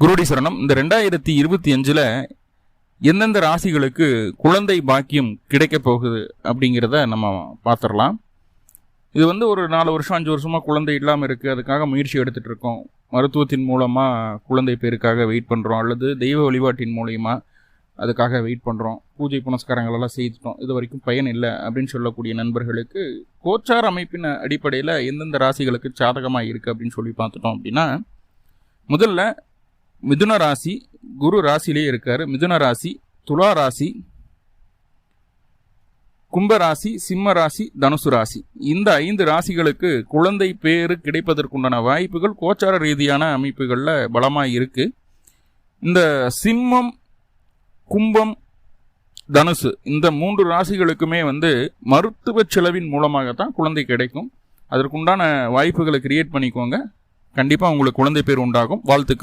குருடி இந்த ரெண்டாயிரத்தி இருபத்தி அஞ்சில் எந்தெந்த ராசிகளுக்கு குழந்தை பாக்கியம் கிடைக்க போகுது அப்படிங்கிறத நம்ம பார்த்துடலாம். இது வந்து ஒரு நாலு வருஷம் அஞ்சு வருஷமாக குழந்தை இல்லாமல் இருக்குது அதுக்காக முயற்சி எடுத்துகிட்டு இருக்கோம். மருத்துவத்தின் மூலமாக குழந்தை பேருக்காக வெயிட் பண்ணுறோம் அல்லது தெய்வ வழிபாட்டின் மூலயமா அதுக்காக வெயிட் பண்ணுறோம் பூஜை புனஸ்காரங்களெல்லாம் செய்துட்டோம். இது வரைக்கும் பயன் இல்லை அப்படின்னு சொல்லக்கூடிய நண்பர்களுக்கு கோச்சார் அமைப்பின் அடிப்படையில் எந்தெந்த ராசிகளுக்கு சாதகமாக இருக்குது அப்படின்னு சொல்லி பார்த்துட்டோம் அப்படின்னா முதல்ல மிதுன ராசி குரு ராசிலேயே இருக்கார். மிதுன ராசி துலா ராசி கும்ப ராசி சிம்ம ராசி தனுசு ராசி. இந்த ஐந்து ராசிகளுக்கு குழந்தை பேரு கிடைப்பதற்குண்டான வாய்ப்புகள் கோச்சார ரீதியான அமைப்புகளில் பலமாக இருக்கு. இந்த சிம்மம் கும்பம் தனுசு இந்த மூன்று ராசிகளுக்குமே வந்து மருத்துவ செலவின் மூலமாகத்தான் குழந்தை கிடைக்கும். அதற்குண்டான வாய்ப்புகளை கிரியேட் பண்ணிக்கோங்க. கண்டிப்பாக உங்களுக்கு குழந்தை பேர் உண்டாகும். வாழ்த்துக்கள்.